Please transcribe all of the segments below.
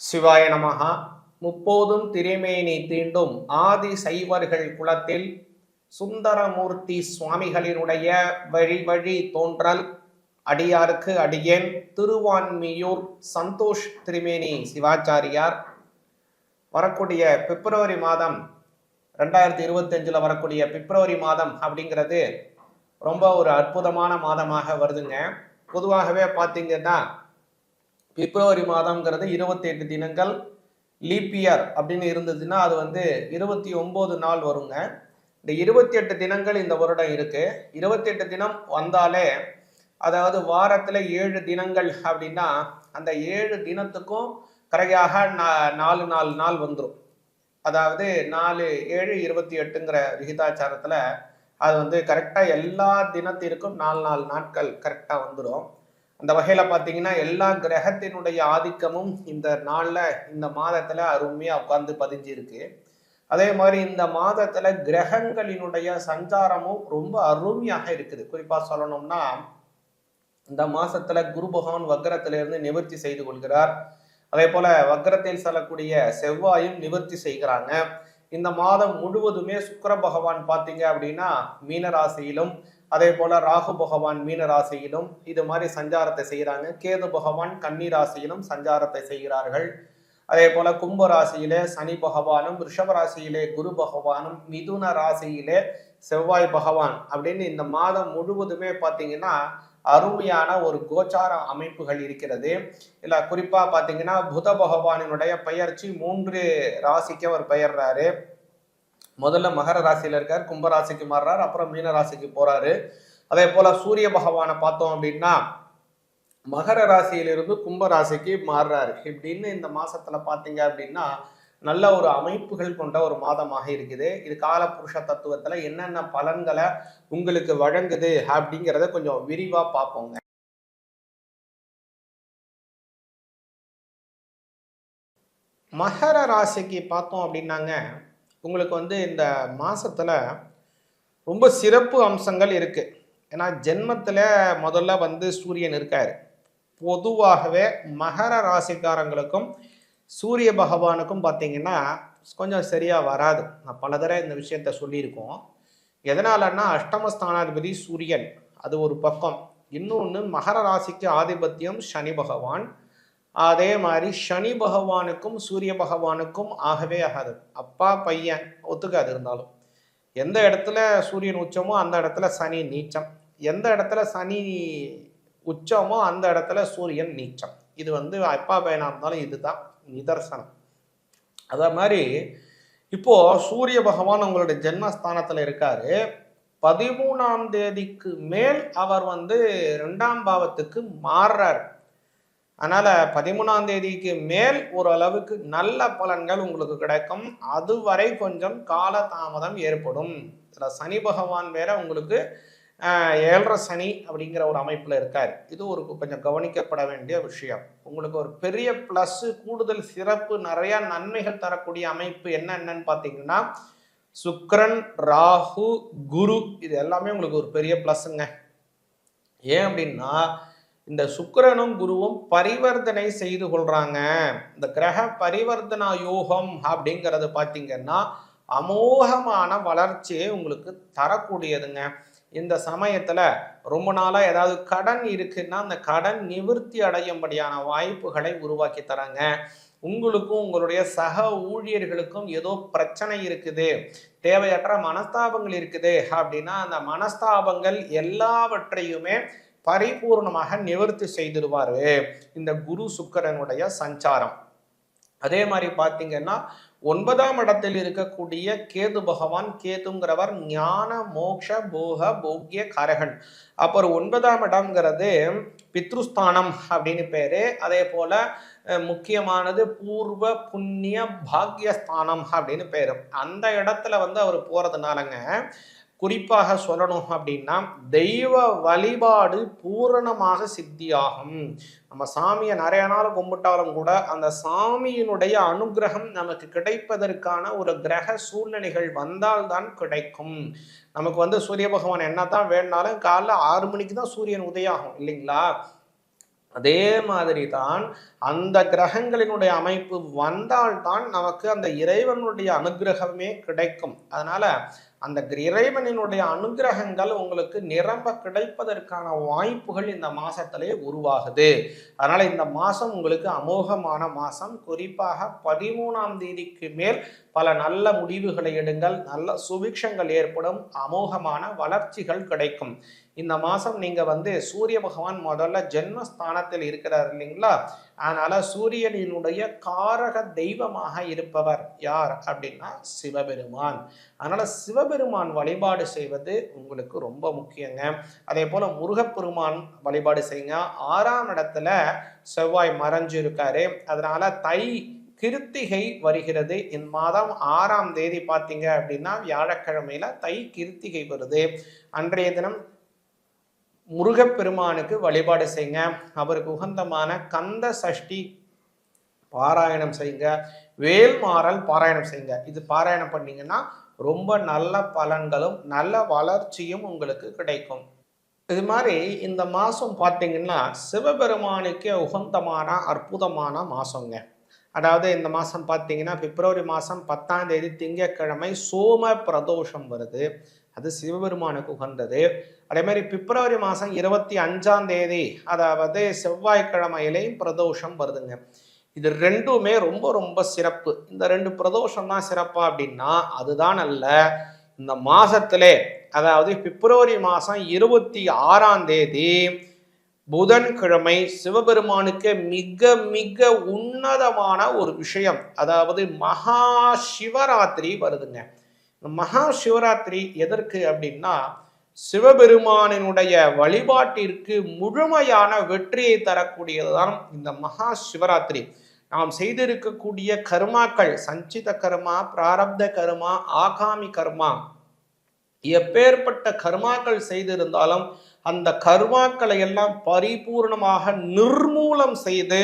சிவாய நமகா முப்போதும் திருமேனி தீண்டும் ஆதி சைவர்கள் குலத்தில் சுந்தரமூர்த்தி சுவாமிகளினுடைய வழி வழி தோன்றல். அடியாருக்கு அடியேன் திருவான்மியூர் சந்தோஷ் திரிமேனி சிவாச்சாரியார். வரக்கூடிய பிப்ரவரி மாதம் ரெண்டாயிரத்தி இருபத்தஞ்சில் வரக்கூடிய பிப்ரவரி மாதம் அப்படிங்கிறது ரொம்ப ஒரு அற்புதமான மாதமாக வருதுங்க. பொதுவாகவே பார்த்தீங்கன்னா பிப்ரவரி மாதம்ங்கிறது இருபத்தி எட்டு தினங்கள் லீப் இயர் அப்படின்னு இருந்ததுன்னா அது வந்து இருபத்தி ஒம்பது நாள் வருங்க. இந்த இருபத்தி எட்டு தினங்கள் இந்த வருடம் இருக்கு. இருபத்தி எட்டு தினம் வந்தாலே அதாவது வாரத்தில் ஏழு தினங்கள் அப்படின்னா அந்த ஏழு தினத்துக்கும் கரையாக நா- நாலு நாலு நாள் வந்துடும் அதாவது நாலு ஏழு இருபத்தி எட்டுங்கிற விகிதாச்சாரத்தில் அது வந்து கரெக்டாக எல்லா தினத்திற்கும் நாலு நாலு நாட்கள் கரெக்டாக வந்துடும் அந்த வகையில் பார்த்தீங்கன்னா எல்லா கிரகத்தினுடைய ஆதிக்கமும் இந்த நாளில் இந்த மாதத்தில் அருமையாக உட்கார்ந்து பதிஞ்சு இருக்கு அதே மாதிரி இந்த மாதத்தில் கிரகங்களினுடைய சஞ்சாரமும் ரொம்ப அருமையாக இருக்குது. குறிப்பாக சொல்லணும்னா இந்த மாசத்துல குரு பகவான் வக்கரத்திலிருந்து நிவர்த்தி செய்து கொள்கிறார். அதே போல வக்கரத்தில் செல்லக்கூடிய செவ்வாயும் நிவர்த்தி செய்கிறாங்க. இந்த மாதம் முழுவதுமே சுக்கர பகவான் பார்த்தீங்க அப்படின்னா மீனராசியிலும் அதே போல ராகு பகவான் மீன ராசியிலும் இது மாதிரி சஞ்சாரத்தை செய்கிறாங்க கேது பகவான் கன்னி ராசியிலும் சஞ்சாரத்தை செய்கிறார்கள். அதே போல கும்ப ராசியிலே சனி பகவானும் ரிஷப ராசியிலே குரு பகவானும் மிதுன ராசியிலே செவ்வாய் பகவான் அப்படின்னு இந்த மாதம் முழுவதுமே பார்த்தீங்கன்னா அருமையான ஒரு கோச்சார அமைப்புகள் இருக்கிறது. இல்லை குறிப்பாக பார்த்தீங்கன்னா புத பகவானினுடைய பெயர்ச்சி மூன்று ராசிக்கு அவர் பெயர்றாரு. முதல்ல மகர ராசியில இருக்கார் கும்ப ராசிக்கு மாறுறார் அப்புறம் மீன ராசிக்கு போறாரு. அதே போல சூரிய பகவானை பார்த்தோம் அப்படின்னா மகர ராசியிலிருந்து கும்ப ராசிக்கு மாறுறாரு. இப்படின்னு இந்த மாசத்துல பாத்தீங்க அப்படின்னா நல்ல ஒரு அமைப்புகள் கொண்ட ஒரு மாதமாக இருக்குது. இது காலபுருஷ தத்துவத்துல என்னென்ன பலன்களை உங்களுக்கு வழங்குது அப்படிங்கிறத கொஞ்சம் விரிவா பார்ப்போங்க. மகர ராசிக்கு பார்த்தோம் அப்படின்னாங்க உங்களுக்கு வந்து இந்த மாதத்தில் ரொம்ப சிறப்பு அம்சங்கள் இருக்குது ஏன்னா ஜென்மத்தில் முதல்ல வந்து சூரியன் இருக்கார். பொதுவாகவே மகர ராசிக்காரங்களுக்கும் சூரிய பகவானுக்கும் பார்த்தீங்கன்னா கொஞ்சம் சரியாக வராது. நான் பல தடவை இந்த விஷயத்த சொல்லியிருக்கோம். எதனாலன்னா அஷ்டமஸ்தானாதிபதி சூரியன் அது ஒரு பக்கம். இன்னொன்று மகர ராசிக்கு ஆதிபத்தியம் சனி பகவான். அதே மாதிரி சனி பகவானுக்கும் சூரிய பகவானுக்கும் ஆகவே ஆகாது. அப்பா பையன் ஒத்துக்காது இருந்தாலும். எந்த இடத்துல சூரியன் உச்சமோ அந்த இடத்துல சனி நீச்சம். எந்த இடத்துல சனி உச்சமோ அந்த இடத்துல சூரியன் நீச்சம். இது வந்து அப்பா பையனாக இருந்தாலும் இதுதான் நிதர்சனம். அதே மாதிரி இப்போ சூரிய பகவான் உங்களுடைய ஜென்மஸ்தானத்தில் இருக்காரு. பதிமூணாம் தேதிக்கு மேல் அவர் வந்து ரெண்டாம் பாவத்துக்கு மாறுறாரு. அதனால் பதிமூணாம் தேதிக்கு மேல் ஓரளவுக்கு நல்ல பலன்கள் உங்களுக்கு கிடைக்கும். அதுவரை கொஞ்சம் கால தாமதம் ஏற்படும். இதுல சனி பகவான் வேற உங்களுக்கு ஏழரை சனி அப்படிங்கிற ஒரு அமைப்பில் இருக்கார். இது ஒரு கொஞ்சம் கவனிக்கப்பட வேண்டிய விஷயம். உங்களுக்கு ஒரு பெரிய ப்ளஸ்ஸு கூடுதல் சிறப்பு நிறையா நன்மைகள் தரக்கூடிய அமைப்பு என்ன பார்த்தீங்கன்னா சுக்கிரன் ராகு குரு இது எல்லாமே உங்களுக்கு ஒரு பெரிய ப்ளஸ்ஸுங்க ஏன் அப்படின்னா இந்த சுக்கிரனும் குருவும் பரிவர்த்தனை செய்து கொள்றாங்க. இந்த கிரக பரிவர்த்தனா யோகம் அப்படிங்கிறது பார்த்தீங்கன்னா அமோகமான வளர்ச்சியை உங்களுக்கு தரக்கூடியதுங்க. இந்த சமயத்துல ரொம்ப நாளா ஏதாவது கடன் இருக்குன்னா அந்த கடன் நிவர்த்தி அடையும்படியான வாய்ப்புகளை உருவாக்கி தராங்க. உங்களுக்கும் உங்களுடைய சக ஊழியர்களுக்கும் ஏதோ பிரச்சனை இருக்குது தேவையற்ற மனஸ்தாபங்கள் இருக்குது அப்படின்னா அந்த மனஸ்தாபங்கள் எல்லாவற்றையுமே பரிபூர்ணமாக நிவர்த்தி செய்திருவார். இந்த குரு சுக்கரனுடைய சஞ்சாரம். அதே மாதிரி பார்த்தீங்கன்னா ஒன்பதாம் இடத்தில் இருக்கக்கூடிய கேது பகவான் கேதுங்கிறவர் ஞான மோக்ஷ போக போக்கிய கரகன். அப்புறம் ஒன்பதாம் இடம்ங்கிறது பித்ருஸ்தானம் அப்படின்னு பேரு. அதே போல முக்கியமானது பூர்வ புண்ணிய பாக்யஸ்தானம் அப்படின்னு பேரு. அந்த இடத்துல வந்து அவர் போறதுனாலங்க குறிப்பாக சொல்லணும் அப்படின்னா தெய்வ வழிபாடு பூரணமாக சித்தியாகும். நம்ம சாமியை நிறைய நாள் கும்பிட்டாலும் கூட அந்த சாமியினுடைய அனுகிரகம் நமக்கு கிடைப்பதற்கான ஒரு கிரக சூழ்நிலைகள் வந்தால்தான் கிடைக்கும். நமக்கு வந்து சூரிய பகவான் என்ன தான் வேணாலும் காலைல ஆறு மணிக்கு தான் சூரியன் உதயாகும் இல்லைங்களா? அதே மாதிரி தான் அந்த கிரகங்களினுடைய அமைப்பு வந்தால்தான் நமக்கு அந்த இறைவனுடைய அனுகிரகமே கிடைக்கும். அதனால அந்த இறைவனினுடைய அனுகிரகங்கள் உங்களுக்கு நிரம்ப கிடைப்பதற்கான வாய்ப்புகள் இந்த மாசத்திலே உருவாகுது. அதனால இந்த மாசம் உங்களுக்கு அமோகமான மாசம். குறிப்பாக பதிமூணாம் தேதிக்கு மேல் பல நல்ல முடிவுகளை எடுங்கள் நல்ல சுபிக்ஷங்கள் ஏற்படும் அமோகமான வளர்ச்சிகள் கிடைக்கும். இந்த மாதம் நீங்கள் வந்து சூரிய பகவான் முதல்ல ஜென்மஸ்தானத்தில் இருக்கிறார் இல்லைங்களா? அதனால் சூரியனினுடைய காரக தெய்வமாக இருப்பவர் யார் அப்படின்னா சிவபெருமான். அதனால் சிவபெருமான் வழிபாடு செய்வது உங்களுக்கு ரொம்ப முக்கியங்க. அதே போல் முருகப்பெருமான் வழிபாடு செய்யுங்க. ஆறாம் இடத்துல செவ்வாய் மறைஞ்சு இருக்காரு அதனால் தை கிருத்திகை வருகிறது. இம்மாதம் மாதம் ஆறாம் தேதி பார்த்தீங்க அப்படின்னா வியாழக்கிழமையில தை கிருத்திகை வருது. அன்றைய தினம் முருகப்பெருமானுக்கு வழிபாடு செய்யுங்க. அவருக்கு உகந்தமான கந்த சஷ்டி பாராயணம் செய்யுங்க. வேல்மாறல் பாராயணம் செய்யுங்க. இது பாராயணம் பண்ணீங்கன்னா ரொம்ப நல்ல பலன்களும் நல்ல வளர்ச்சியும் உங்களுக்கு கிடைக்கும். இது மாதிரி இந்த மாதம் பார்த்தீங்கன்னா சிவபெருமானுக்கு உகந்தமான அற்புதமான மாதங்க அதாவது இந்த மாதம் பார்த்தீங்கன்னா பிப்ரவரி மாதம் பத்தாம் தேதி திங்கக்கிழமை சோம பிரதோஷம் வருது. அது சிவபெருமானுக்கு உகந்தது. அதே மாதிரி பிப்ரவரி மாதம் இருபத்தி அஞ்சாம் தேதி அதாவது செவ்வாய்க்கிழமையிலையும் பிரதோஷம் வருதுங்க. இது ரெண்டுமே ரொம்ப ரொம்ப சிறப்பு. இந்த ரெண்டு பிரதோஷம் தான் சிறப்பா அப்படின்னா அதுதான் அல்ல. இந்த மாசத்திலே அதாவது பிப்ரவரி மாதம் இருபத்தி ஆறாம் தேதி புதன்கிழமை சிவபெருமானுக்கு மிக மிக உன்னதமான ஒரு விஷயம். அதாவது மகா சிவராத்திரி வருதுங்க. மகா சிவராத்திரி எதற்கு அப்படின்னா சிவபெருமானினுடைய வழிபாட்டிற்கு முழுமையான வெற்றியை தரக்கூடியதுதான் இந்த மகா சிவராத்திரி நாம் செய்திருக்கக்கூடிய கர்மாக்கள் சஞ்சித கர்மா பிராரப்த கர்மா ஆகாமி கர்மா எப்பேற்பட்ட கர்மாக்கள் செய்திருந்தாலும் அந்த கர்மாக்களை எல்லாம் பரிபூர்ணமாக நிர்மூலம் செய்து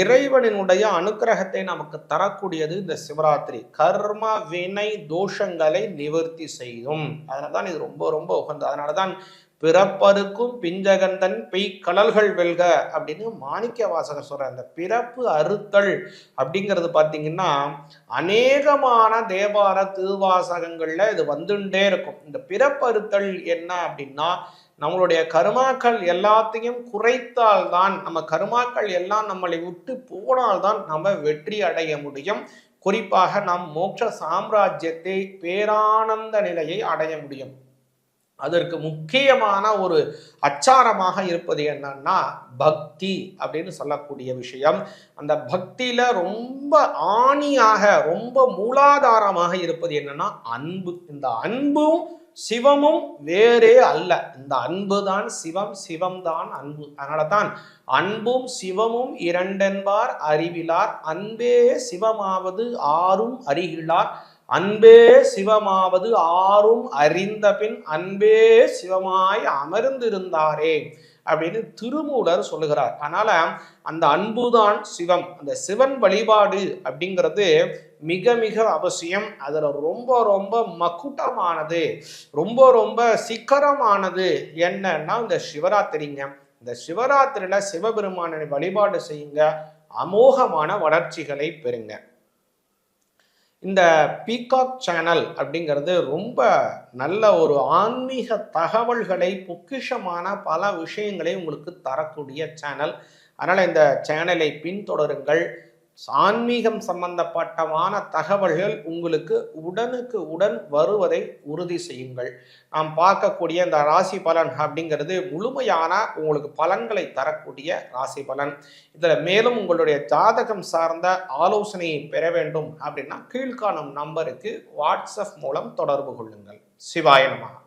இறைவனினுடைய அனுக்கிரகத்தை நமக்கு தரக்கூடியது இந்த சிவராத்திரி. கர்ம வினை தோஷங்களை நிவர்த்தி செய்யும். அதனால தான் இது ரொம்ப ரொம்ப உகந்தது. அதனால தான் பிறப்பருக்கும் பிஞ்சகந்தன் பெய் கடல்கள் வெல்க அப்படின்னு மாணிக்க வாசகர் சொல்ற அந்த பிறப்பு அறுத்தல் அப்படிங்கிறது பார்த்தீங்கன்னா அநேகமான தேவார திருவாசகங்கள்ல இது வந்துட்டே இருக்கும். இந்த பிறப்பறுத்தல் என்ன அப்படின்னா நம்மளுடைய கருமாக்கள் எல்லாத்தையும் குறைத்தால்தான் நம்ம கருமாக்கள் எல்லாம் நம்மளை விட்டு போனால்தான் நம்ம வெற்றி அடைய முடியும். குறிப்பாக நம் மோட்ச சாம்ராஜ்யத்தை பேரானந்த நிலையை அடைய முடியும். அதற்கு முக்கியமான ஒரு அச்சாரமாக இருப்பது என்னன்னா பக்தி அப்படின்னு சொல்லக்கூடிய விஷயம். அந்த பக்தியில ரொம்ப ஆணியாக ரொம்ப மூலாதாரமாக இருப்பது என்னன்னா அன்பு. இந்த அன்பும் சிவமும் வேறே அல்ல. இந்த அன்பு தான் சிவம் சிவம் தான் அன்பு. அதனால தான் அன்பும் சிவமும் இரண்டென்பார் அறிவிலார். அன்பே சிவமாவது ஆறும் அறிகிலார். அன்பே சிவமாவது ஆறும் அறிந்த பின் அன்பே சிவமாய் அமர்ந்திருந்தாரே அப்படின்னு திருமூலர் சொல்லுகிறார். அதனால அந்த அன்புதான் சிவம் அந்த சிவன் வழிபாடு அப்படிங்கிறது மிக மிக அவசியம். அதில் ரொம்ப ரொம்ப மக்குட்டமானது ரொம்ப ரொம்ப சிக்கரமானது என்னன்னா இந்த சிவராத்திரிங்க. இந்த சிவராத்திரியில் சிவபெருமானை வழிபாடு செய்யுங்க அமோகமான வளர்ச்சிகளை பெறுங்க. இந்த பீகாக் சேனல் அப்படிங்கிறது ரொம்ப நல்ல ஒரு ஆன்மீக தகவல்களை பொக்கிஷமான பல விஷயங்களை உங்களுக்கு தரக்கூடிய சேனல் அதனால் இந்த சேனலை பின்தொடருங்கள். ஆன்மீகம் சம்பந்தப்பட்டமான தகவல்கள் உங்களுக்கு உடனுக்கு உடன் வருவதை உறுதி செய்யுங்கள். நாம் பார்க்கக்கூடிய இந்த ராசி பலன் அப்படிங்கிறது முழுமையான உங்களுக்கு பலன்களை தரக்கூடிய ராசி பலன். இதில் மேலும் உங்களுடைய ஜாதகம் சார்ந்த ஆலோசனையை பெற வேண்டும் அப்படின்னா கீழ்காணும் நம்பருக்கு வாட்ஸ்அப் மூலம் தொடர்பு கொள்ளுங்கள். சிவாயனமாக